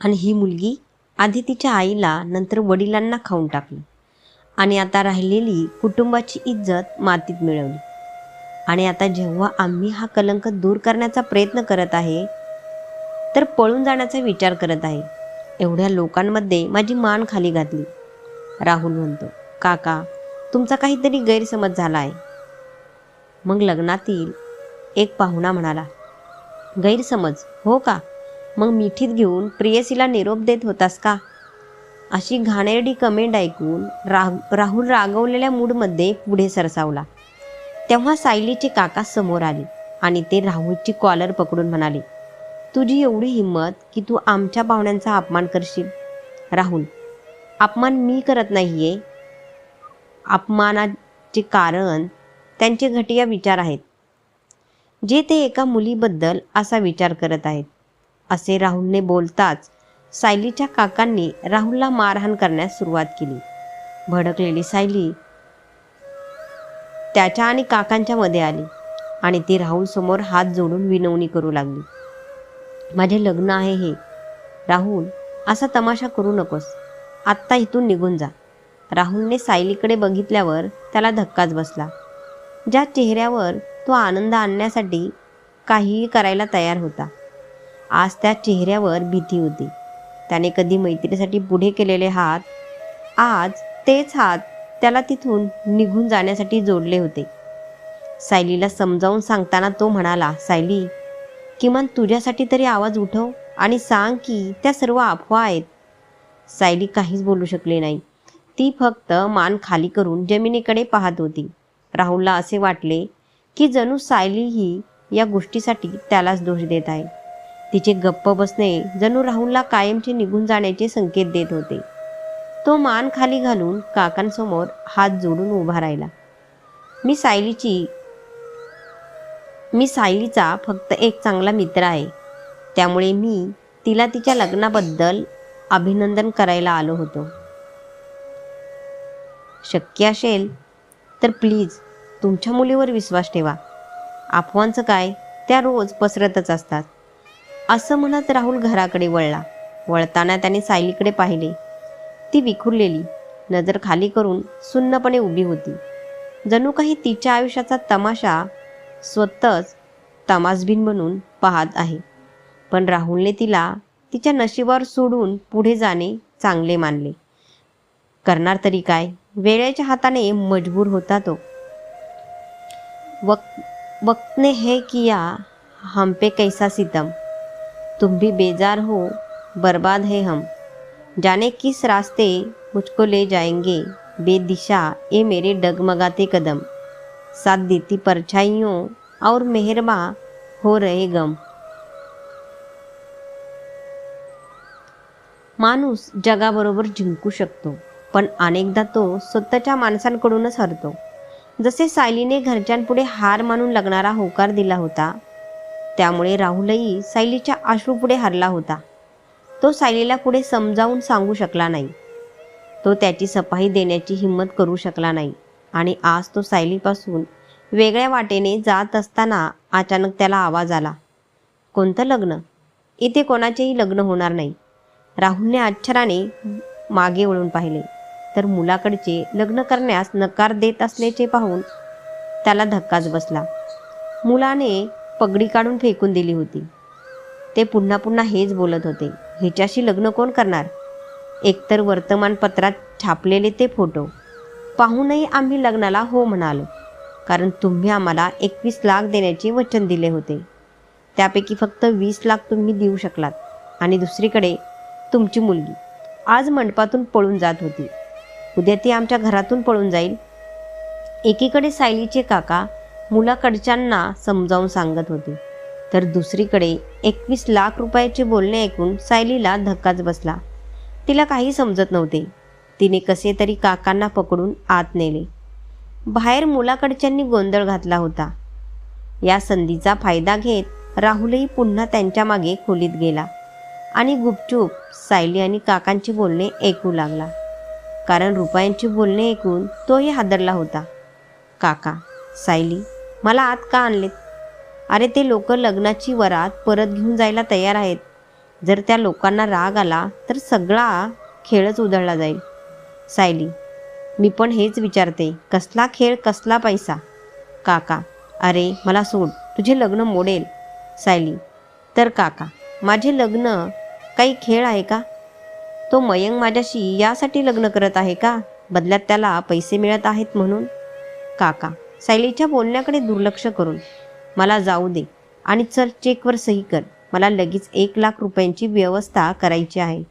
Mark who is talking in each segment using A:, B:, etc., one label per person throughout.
A: आणि ही मुलगी आधी तिच्या आईला नंतर वडिलांना खाऊन टाकली. आणि आता राहिलेली कुटुंबाची इज्जत मातीत मिळवली. आणि आता जेव्हा आम्ही हा कलंक दूर करण्याचा प्रयत्न करत आहे तर पळून जाण्याचा विचार करत आहे. एवढ्या लोकांमध्ये माझी मान खाली घातली. राहुल म्हणतो काका तुमचा काहीतरी गैरसमज झाला आहे. मग लग्नातील एक पाहुणा म्हणाला गैरसमज? हो का? मग मिठीत घेऊन प्रेयसीला निरोप देत होतास का? अशी घाणेरडी कमेंट ऐकून राह राहुल रागवलेल्या मूडमध्ये पुढे सरसावला. तेव्हा सायलीचे काका समोर आले आणि ते राहुलची कॉलर पकडून म्हणाले तुझी एवढी हिंमत की तू आमच्या पाहुण्यांचा अपमान करशील? राहुल अपमान मी करत नाहीये. अपमानाचे कारण त्यांचे घटिया विचार आहेत. जे ते एका मुलीबद्दल असा विचार करत आहेत. असे राहुलने बोलताच सायलीच्या काकांनी राहुलला मारहाण करण्यास सुरुवात केली. भडकलेली सायली त्याच्या आणि काकांच्या मध्ये आली आणि ती राहुल समोर हात जोडून विनवणी करू लागली. माझे लग्न आहे हे. राहुल असा तमाशा करू नकोस. आत्ता इथून निघून जा. राहुलने सायलीकडे बघितल्यावर त्याला धक्काच बसला. ज्या चेहऱ्यावर तो आनंद आणण्यासाठी काहीही करायला तयार होता. आज त्या चेहऱ्यावर भीती होती. त्याने कधी मैत्रीसाठी पुढे केलेले हात आज तेच हात त्याला तिथून निघून जाण्यासाठी जोडले होते. सायलीला समजावून सांगताना तो म्हणाला सायली किमान तुझ्यासाठी तरी आवाज उठव आणि सांग की त्या सर्व अफवा आहेत. सायली काहीच बोलू शकली नाही. ती फक्त मान खाली करून जमिनीकडे पाहत होती. राहुलला असे वाटले की जणू सायली ही या गोष्टीसाठी त्यालाच दोष देत आहे. तिचे गप्प बसणे जणू राहुलला कायमचे निघून जाण्याचे संकेत देत होते. तो मान खाली घालून काकांसमोर हात जोडून उभा राहिला. मी सायलीची मी सायलीचा फक्त एक चांगला मित्र आहे. त्यामुळे मी तिला तिच्या लग्नाबद्दल अभिनंदन करायला आलो होतो. शक्य असेल तर प्लीज तुमच्या मुलीवर विश्वास ठेवा. अफवांचं काय? त्या रोज पसरतच असतात. असं म्हणत राहुल घराकडे वळला. वळताना त्याने सायलीकडे पाहिले. ती विखुरलेली नजर खाली करून सुन्नपणे उभी होती. जणू काही तिच्या आयुष्याचा तमाशा स्वतःच तमासबीन बनून पाहत आहे. पण राहुलने तिला तिच्या नशिबावर सोडून पुढे जाणे चांगले मानले. करणार तरी काय? वेळेच्या हाताने मजबूर होता तो. वक वक्तने हे किया हम पे कैसा सितम? तुम भी बेजार हो, बर्बाद है हम। जाने किस रास्ते मुझको ले जाएँगे, बेदिशा ये मेरे डगमगाते कदम। साथ देती परछाइयों और मेहरबा हो रहे गम। माणूस जगाबरोबर जिंकू शकतो, पण अनेकदा तो स्वतःच्या माणसांकडूनच हरतो। जसे सायलीने घरच्यांपुढे हार मानून लग्नाला होकार दिला होता त्यामुळे राहुलही सायलीच्या अश्रूपुढे हरला होता. तो सायलीला पुढे समजावून सांगू शकला नाही. तो त्याची सफाई देण्याची हिंमत करू शकला नाही आणि आज तो सायलीपासून वेगळ्या वाटेने जात असताना अचानक त्याला आवाज आला. कोणतं लग्न? इथे कोणाचेही लग्न होणार नाही राहुलने आश्चर्याने मागे वळून पाहिले. तर मुलाकडचे लग्न करण्यास नकार देत असल्याचे पाहून त्याला धक्काच बसला. मुलाने पगडी काढून फेकून दिली होती. ते पुन्हा पुन्हा हेच बोलत होते. हिच्याशी लग्न कोण करणार? एकतर वर्तमानपत्रात छापलेले ते फोटो. पाहूनही आम्ही लग्नाला हो म्हणालो. कारण तुम्ही आम्हाला एकवीस लाख देण्याचे वचन दिले होते. त्यापैकी फक्त वीस लाख तुम्ही देऊ शकलात. आणि दुसरीकडे तुमची मुलगी. आज मंडपातून पळून जात होती. उद्या ती आमच्या घरातून पळून जाईल. एकीकडे सायलीचे काका मुलाकडच्यांना समजावून सांगत होते. तर दुसरीकडे एकवीस लाख रुपयाचे बोलणे ऐकून सायलीला धक्काच बसला. तिला काही समजत नव्हते. तिने कसे तरी काकांना पकडून आत नेले. बाहेर मुलाकडच्यांनी गोंधळ घातला होता. या संधीचा फायदा घेत राहुलही पुन्हा त्यांच्या मागे खोलीत गेला आणि गुपचूप सायली आणि काकांची बोलणे ऐकू लागला. कारण रुपयांची बोलणे ऐकून तोही हादरला होता. काका सायली मला आत का आणलेत? अरे ते लोक लग्नाची वरात परत घेऊन जायला तयार आहेत. जर त्या लोकांना राग आला तर सगळा खेळच उधळला जाईल. सायली मी पण हेच विचारते कसला खेळ कसला पैसा? काका अरे मला सोड तुझे लग्न मोडेल. सायली तर काका माझे लग्न काही खेळ आहे का? तो मयंक माझ्याशी यासाठी लग्न करत आहे का? बदल्यात त्याला पैसे मिळत आहेत म्हणून. काका सायलीच्या बोलण्याकडे दुर्लक्ष करून मला जाऊ दे आणि चल चेकवर सही कर. मला लगेच एक लाख रुपयांची व्यवस्था करायची आहे.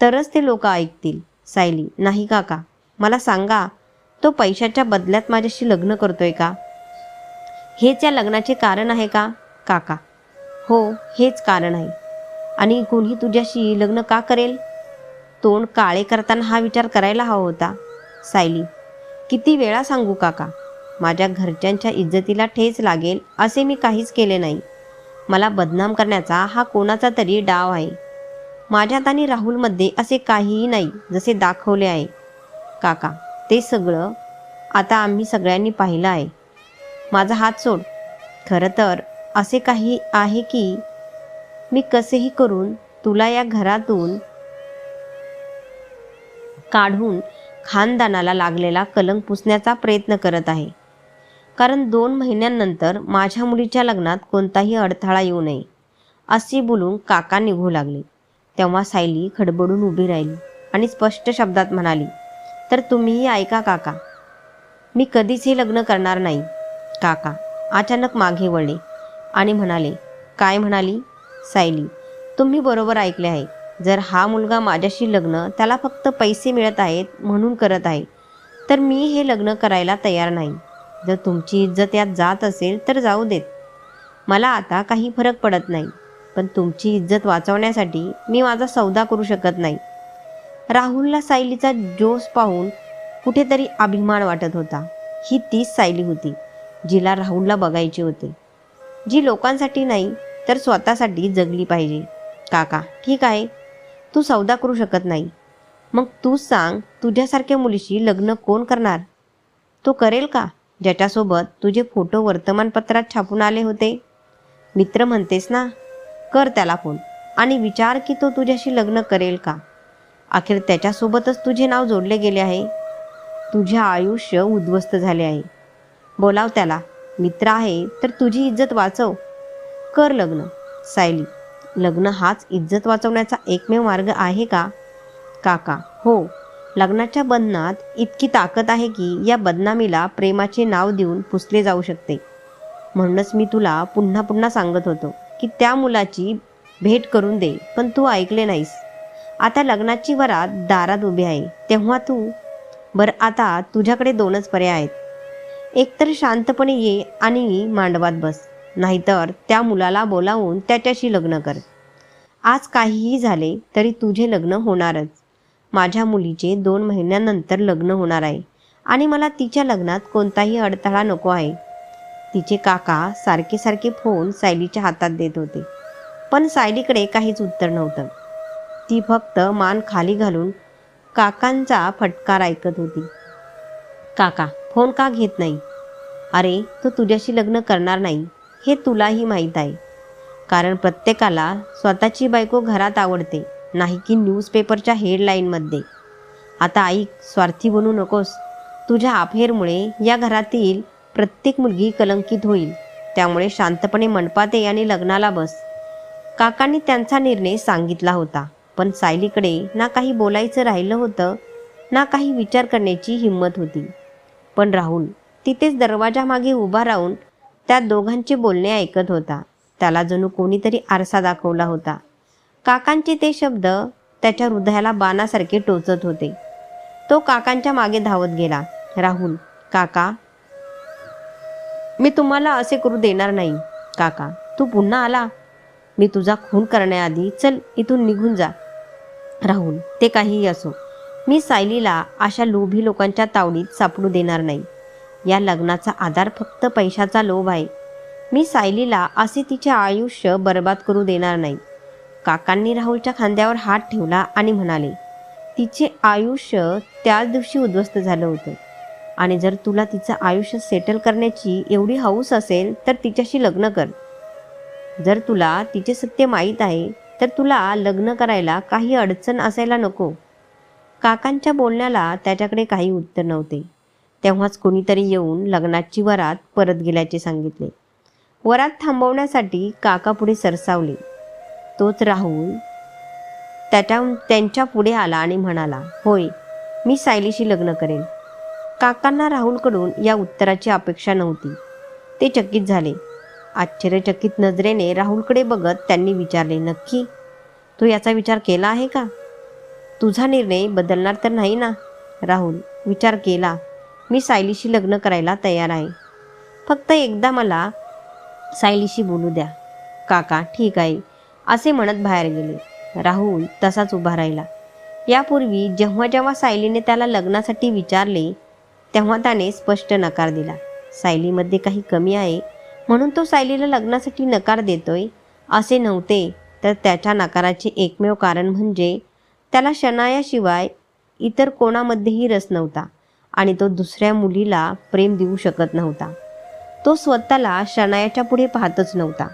A: तरच ते लोक ऐकतील. सायली नाही काका मला सांगा तो पैशाच्या बदल्यात माझ्याशी लग्न करतोय का? हेच या लग्नाचे कारण आहे का काका? हो हेच कारण आहे. आणि कोणी तुझ्याशी लग्न का करेल? तोंड काळे करताना हा विचार करायला हवा होता. सायली किती वेळा सांगू काका माझ्या घरच्यांच्या इज्जतीला ठेच लागेल असे मी काहीच केले नाही. मला बदनाम करण्याचा हा कोणाचा तरी डाव आहे. माझ्यात आणि राहुलमध्ये असे काहीही नाही जसे दाखवले आहे. काका ते सगळं आता आम्ही सगळ्यांनी पाहिलं आहे. माझा हात सोड. खरं तर असे काही आहे की मी कसेही करून तुला या घरातून काढून खानदानाला लागलेला कलंक पुसण्याचा प्रयत्न करत आहे. कारण दोन महिन्यांनंतर माझ्या मुलीच्या लग्नात कोणताही अडथळा येऊ नये असे बोलून काका निघू लागले. तेव्हा सायली खडबडून उभी राहिली आणि स्पष्ट शब्दात म्हणाली तर तुम्हीही ऐका काका मी कधीच हे लग्न करणार नाही. काका अचानक मागे वळले आणि म्हणाले काय म्हणाली? सायली तुम्ही बरोबर ऐकले आहे. जर हा मुलगा माझ्याशी लग्न त्याला फक्त पैसे मिळत आहेत म्हणून करत आहे तर मी हे लग्न करायला तयार नाही. जर तुमची इज्जत यात जात असेल तर जाऊ देत. मला आता काही फरक पडत नाही पण तुमची इज्जत वाचवण्यासाठी मी माझा सौदा करू शकत नाही. राहुलला सायलीचा जोश पाहून कुठेतरी अभिमान वाटत होता. ही तीच सायली होती जिला राहुलला बघायची होती. जी लोकांसाठी नाही तर स्वतःसाठी जगली पाहिजे. काका ठीक आहे तू सौदा करू शकत नाही. मग तू सांग तुझ्यासारख्या मुलीशी लग्न कोण करणार? तो करेल का? ज्याच्यासोबत तुझे फोटो वर्तमानपत्रात छापून आले होते. मित्र म्हणतेस ना कर त्याला फोन आणि विचार की तो तुझ्याशी लग्न करेल का? अखेर त्याच्यासोबतच तुझे नाव जोडले गेले आहे. तुझे आयुष्य उद्ध्वस्त झाले आहे. बोलाव त्याला मित्र आहे तर तुझी इज्जत वाचव. कर लग्न सायली. लग्न हाच इज्जत वाचवण्याचा एकमेव मार्ग आहे का? काका हो. लग्नाच्या बंधनात इतकी ताकद आहे की या बदनामीला प्रेमाचे नाव देऊन पुसले जाऊ शकते. म्हणूनच मी तुला पुन्हा पुन्हा सांगत होतो की त्या मुलाची भेट करून दे पण तू ऐकले नाहीस. आता लग्नाची वरात दारात उभी आहे. तेव्हा तू? बरं आता तुझ्याकडे दोनच पर्याय आहेत. एकतर शांतपणे ये आणि मांडवात बस. नाहीतर त्या मुलाला बोलावून त्याच्याशी लग्न कर. आज काहीही झाले तरी तुझे लग्न होणारच. माझ्या मुलीचे दोन महिन्यानंतर लग्न होणार आहे आणि मला तिच्या लग्नात कोणताही अडथळा नको आहे. तिचे काका सारखे सारखे फोन सायलीच्या हातात देत होते. पण सायलीकडे काहीच उत्तर नव्हतं. ती फक्त मान खाली घालून काकांचा फटकार ऐकत होती. काका फोन का घेत नाही? अरे तो तुझ्याशी लग्न करणार नाही हे तुलाही माहीत आहे. कारण प्रत्येकाला स्वतःची बायको घरात आवडते. नाही की न्यूजपेपरच्या हेडलाईनमध्ये. आता ऐक स्वार्थी बनू नकोस. तुझ्या अफेअरमुळे या घरातील प्रत्येक मुलगी कलंकित होईल. त्यामुळे शांतपणे मनपाते ये आणि लग्नाला बस. काकांनी त्यांचा निर्णय सांगितला होता पण सायलीकडे ना काही बोलायचं राहिलं होतं ना काही विचार करण्याची हिंमत होती. पण राहुल तिथेच दरवाजामागे उभा राहून त्या दोघांचे बोलणे ऐकत होता. त्याला जणू कोणीतरी आरसा दाखवला होता. काकांचे ते शब्द त्याच्या हृदयाला बाणासारखे टोचत होते. तो काकांच्या मागे धावत गेला. राहुल काका मी तुम्हाला असे करू देणार नाही. काका तू पुन्हा आला. मी तुझा खून करण्याआधी चल इथून निघून जा. राहुल ते काहीही असो. मी सायलीला अशा लोभी लोकांच्या तावडीत सापडू देणार नाही. या लग्नाचा आधार फक्त पैशाचा लोभ आहे. मी सायलीला असे तिचे आयुष्य बर्बाद करू देणार नाही. काकांनी राहुलच्या खांद्यावर हात ठेवला आणि म्हणाले तिचे आयुष्य त्याच दिवशी उद्ध्वस्त झालं होतं. आणि जर तुला तिचं आयुष्य सेटल करण्याची एवढी हौस असेल तर तिच्याशी लग्न कर. जर तुला तिचे सत्य माहीत आहे तर तुला लग्न करायला काही अडचण असायला नको. काकांच्या बोलण्याला त्याच्याकडे काही उत्तर नव्हते. तेव्हाच कोणीतरी येऊन लग्नाची वरात परत गेल्याचे सांगितले. वरात थांबवण्यासाठी काका पुढे सरसावले. तोच राहुल. त्याच्या त्यांच्या पुढे आला आणि म्हणाला होय मी सायलीशी लग्न करेन. काकांना राहुलकडून या उत्तराची अपेक्षा नव्हती. ते चकित झाले. आश्चर्यचकित नजरेने राहुलकडे बघत त्यांनी विचारले नक्की? तू याचा विचार केला आहे का? तुझा निर्णय बदलणार तर नाही ना? राहुल विचार केला मी सायलीशी लग्न करायला तयार आहे. फक्त एकदा मला सायलीशी बोलू द्या. काका ठीक आहे. असे म्हणत बाहेर गेले. राहुल तसाच उभा राहिला. यापूर्वी जेव्हा जेव्हा सायलीने त्याला लग्नासाठी विचारले तेव्हा त्याने स्पष्ट नकार दिला. सायलीमध्ये काही कमी आहे म्हणून तो सायलीला लग्नासाठी नकार देतोय असे नव्हते तर त्याच्या नकाराचे एकमेव कारण म्हणजे त्याला शनायाशिवाय इतर कोणामध्येही रस नव्हता आणि तो दुसऱ्या मुलीला प्रेम देऊ शकत नव्हता. तो स्वतःला शनायाच्या पुढे पाहतच नव्हता.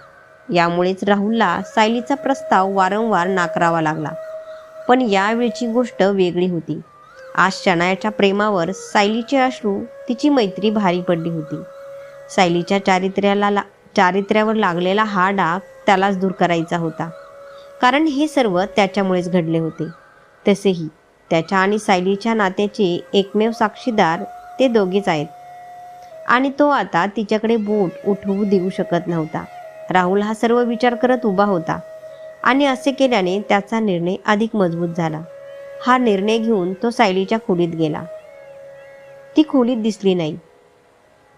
A: यामुळेच राहुलला सायलीचा प्रस्ताव वारंवार नाकारावा लागला. पण यावेळची गोष्ट वेगळी होती. आज शनायाच्या प्रेमावर सायलीचे अश्रू तिची मैत्री भारी पडली होती. सायलीच्या चारित्र्याला ला चारित्र्यावर लागलेला हा डाग त्यालाच दूर करायचा होता. कारण हे सर्व त्याच्यामुळेच घडले होते. तसेही त्याच्या आणि सायलीच्या नात्याचे एकमेव साक्षीदार ते दोघेच आहेत. आणि तो आता तिच्याकडे बोट उठवू देऊ शकत नव्हता. राहुल हा सर्व विचार करत उभा होता. आणि असे केल्याने त्याचा निर्णय अधिक मजबूत झाला. हा निर्णय घेऊन तो सायलीच्या खोलीत गेला. ती खोलीत दिसली नाही.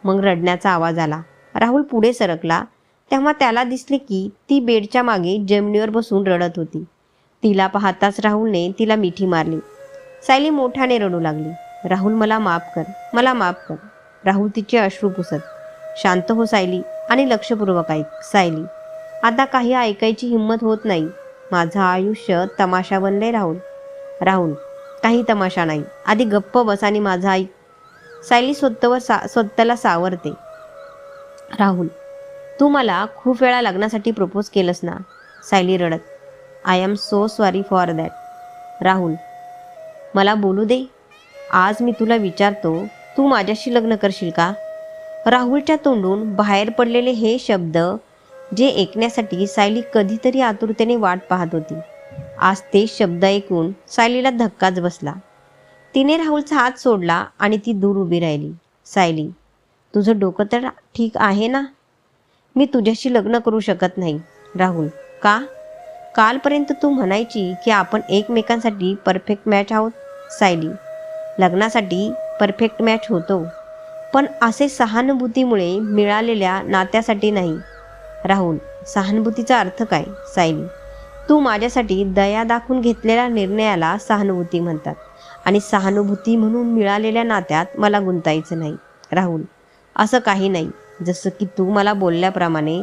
A: मग रडण्याचा आवाज आला. राहुल पुढे सरकला. तेव्हा त्याला दिसले की ती बेडच्या मागे जमिनीवर बसून रडत होती. तिला पाहताच राहुलने तिला मिठी मारली. सायली मोठ्याने रडू लागली. राहुल मला माफ कर. मला माफ कर. राहुल तिचे अश्रू पुसत. शांत हो सायली. आणि लक्षपूर्वक ऐक सायली. आता काही ऐकायची हिंमत होत नाही. माझं आयुष्य तमाशा बनले राहुल. राहुल काही तमाशा नाही. आधी गप्प बस आणि माझं ऐक. सायली स्वतःवर सा स्वतःला सावरते. राहुल तू मला खूप वेळा लग्नासाठी प्रपोज केलंस ना? सायली रडत. I am so sorry for that Rahul मला बोलू दे. आज मी तुला विचारतो तू माझ्याशी लग्न करशील का? राहुलच्या तोंडून बाहेर पडलेले हे शब्द जे ऐकण्यासाठी सायली कधीतरी आतुरतेने वाट पाहत होती. आज ते शब्द ऐकून सायलीला धक्काच बसला. तिने राहुलचा हात सोडला आणि ती दूर उभी राहिली. सायली तुझं डोकं तर ठीक आहे ना? मी तुझ्याशी लग्न करू शकत नाही राहुल. का? कालपर्यंत तू म्हणायची की आपण एकमेकांसाठी परफेक्ट मॅच आहोत सायली. लग्नासाठी परफेक्ट मॅच होतो. पण असे सहानुभूतीमुळे मिळालेल्या नात्यासाठी नाही. राहुल सहानुभूतीचा अर्थ काय? सायली तू माझ्यासाठी दया दाखवून घेतलेल्या निर्णयाला सहानुभूती म्हणतात आणि सहानुभूती म्हणून मिळालेल्या नात्यात मला गुंतायचं नाही. राहुल असं काही नाही. जसं की तू मला बोलल्याप्रमाणे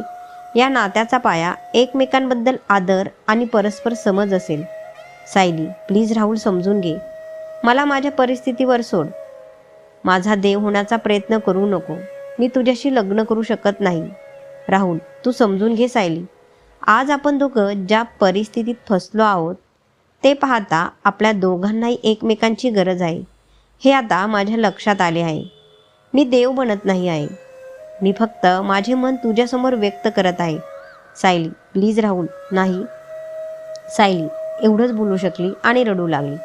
A: या नात्याचा पाया एकमेकांबद्दल आदर आणि परस्पर समज असेल. सायली प्लीज राहुल समजून घे. मला माझ्या परिस्थितीवर सोड. माझा देव होण्याचा प्रयत्न करू नको. मी तुझ्याशी लग्न करू शकत नाही. राहुल तू समजून घे सायली. आज आपण दोघं ज्या परिस्थितीत फसलो आहोत ते पाहता आपल्या दोघांनाही एकमेकांची गरज आहे. हे आता माझ्या लक्षात आले आहे. मी देव बनत नाही आहे. मी फक्त माझे मन तुझ्यासमोर व्यक्त करत आहे. सायली प्लीज राहुल नाही. सायली एवढंच बोलू शकली आणि रडू लागली.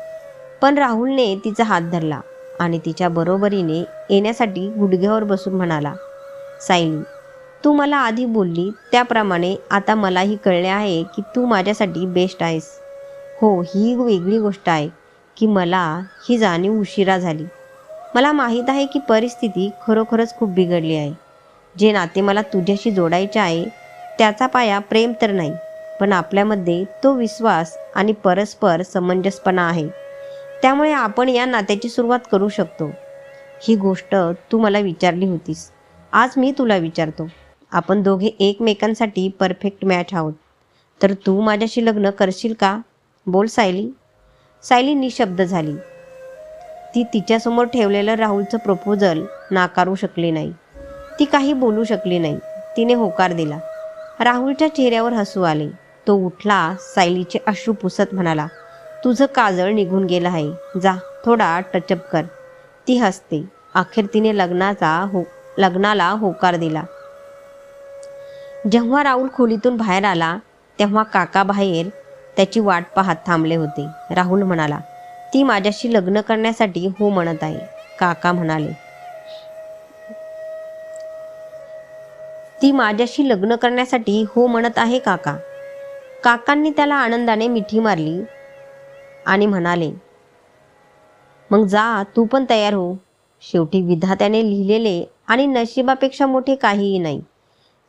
A: पण राहुलने तिचा हात धरला. आणि तिच्या बरोबरीने येण्यासाठी गुडघ्यावर बसून म्हणाला सायली तू मला आधी बोलली त्याप्रमाणे आता मलाही कळले आहे की तू माझ्यासाठी बेस्ट आहेस. हो ही वेगळी गोष्ट आहे की मला ही जाणीव उशिरा झाली. मला माहीत आहे की परिस्थिती खरोखरच खूप बिघडली आहे. जे नाते मला तुझ्याशी जोडायचे आहे त्याचा पाया प्रेम तर नाही पण आपल्यामध्ये तो विश्वास आणि परस्पर समंजसपणा आहे. त्यामुळे आपण या नात्याची सुरुवात करू शकतो. ही गोष्ट तू मला विचारली होतीस. आज मी तुला विचारतो. आपण दोघे एकमेकांसाठी परफेक्ट मॅच आहोत. तर तू माझ्याशी लग्न करशील का? बोल सायली. सायली निशब्द झाली. ती तिच्यासमोर ठेवलेलं राहुलचं प्रपोजल नाकारू शकली नाही. ती काही बोलू शकली नाही. तिने होकार दिला. राहुलच्या चेहऱ्यावर हसू आले. तो उठला सायलीचे अश्रू पुसत म्हणाला तुझं काजळ निघून गेलं आहे. जा थोडा टचअप कर. ती हसते. अखेर तिने लग्नाचा हो लग्नाला होकार दिला. जेव्हा राहुल खोलीतून बाहेर आला तेव्हा काका बाहेर त्याची वाट पाहत थांबले होते. राहुल म्हणाला ती माझ्याशी लग्न करण्यासाठी हो म्हणत आहे. काका म्हणाले ती माझ्याशी लग्न करण्यासाठी हो म्हणत आहे काका. काकांनी त्याला आनंदाने मिठी मारली. आणि म्हणाले मग जा तू पण तयार हो. शेवटी विधात्याने लिहिलेले आणि नशिबापेक्षा मोठे काहीही नाही.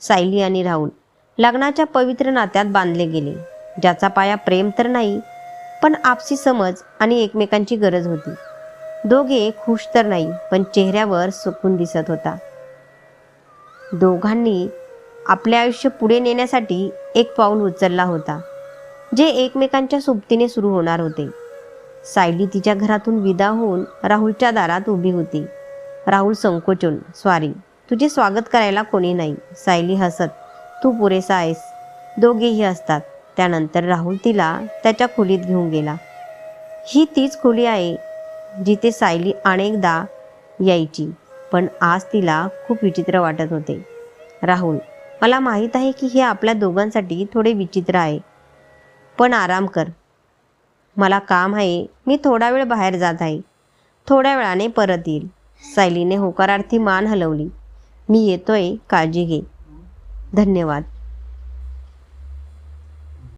A: सायली आणि राहुल लग्नाच्या पवित्र नात्यात बांधले गेले. ज्याचा पाया प्रेम तर नाही पण आपसी समज आणि एकमेकांची गरज होती. दोघे खुश तर नाही पण चेहऱ्यावर सुकून दिसत होता. दोघांनी आपले आयुष्य पुढे नेण्यासाठी एक पाऊल उचलला होता. जे एकमेकांच्या सोबतीने सुरू होणार होते. सायली तिच्या घरातून विदा होऊन राहुलच्या दारात उभी होती. राहुल संकोचून स्वारी तुझे स्वागत करायला कोणी नाही सायली हसत तू पुरेसा आहेस. दोघेही असतात त्यानंतर राहुल तिला त्याच्या खोलीत घेऊन गेला. ही तीच खोली आहे जिथे सायली अनेकदा यायची पण आज तिला खूप विचित्र वाटत होते. राहुल मला माहीत आहे की हे आपल्या दोघांसाठी थोडे विचित्र आहे. पण आराम कर. मला काम आहे. मी थोडा वेळ बाहेर जात आहे. थोड्या वेळाने परत येईल. सायलीने होकारार्थी मान हलवली. मी येतोय. काळजी घे. धन्यवाद.